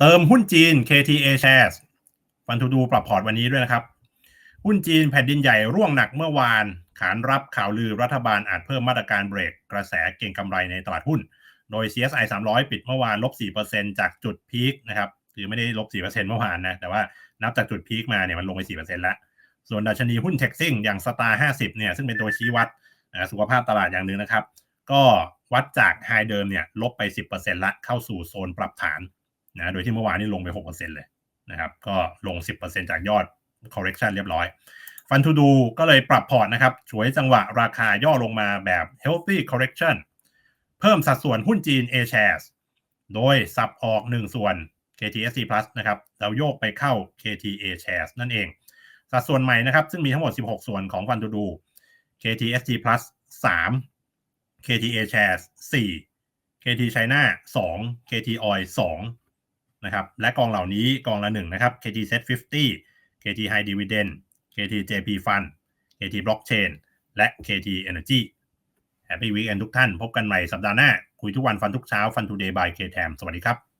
เติมหุ้นจีน KTA Shares ฟันทูดูปรับพอร์ตวันนี้ด้วยนะครับ หุ้นจีนแผ่นดินใหญ่ร่วงหนักเมื่อวาน ขานรับข่าวลือรัฐบาลอาจเพิ่มมาตรการเบรกกระแสเก่งกำไรในตลาดหุ้น โดย CSI 300 ปิดเมื่อวานลบ 4%จากจุดพีคนะครับคือไม่ได้ลบ 4%เมื่อวานนะ แต่ว่านับจากจุดพีคมาเนี่ยมันลงไป 4%แล้ว ส่วนดัชนีหุ้นเทคซิ่งอย่างสตาร์50 เนี่ยซึ่งเป็นตัวชี้วัดสุขภาพตลาดอย่างหนึ่งนะครับ ก็วัดจากไฮเดิมเนี่ยลบไป 10%ละเข้าสู่โซนปรับฐาน นะโดยที่เมื่อวานนี้ลงไป 6%เลยนะครับ ก็ลง 10%จากยอด correction เรียบร้อย ฟันทูดูก็เลยปรับพอร์ตนะครับช่วยจังหวะราคาย่อลงมาแบบ healthy correction เพิ่มสัดส่วนหุ้นจีน A shares โดยสับออก 1 ส่วน KTSC plus นะครับแล้วโยกไปเข้า KTA shares นั่นเอง สัดส่วนใหม่นะครับ ซึ่งมีทั้งหมด 16 ส่วนของฟันทูดู KTSG plus 3 KTA shares 4 KT China 2 KT Oil 2 นะครับและกองเหล่านี้กองละหนึ่งนะครับ KT Set 50 KT High Dividend KT JP Fund KT Blockchain และ KT Energy Happy Weekend ทุกท่าน พบกันใหม่สัปดาห์หน้า คุยทุกวันฟันทุกเช้าฟันทูเดย์บายเคแทมสวัสดีครับ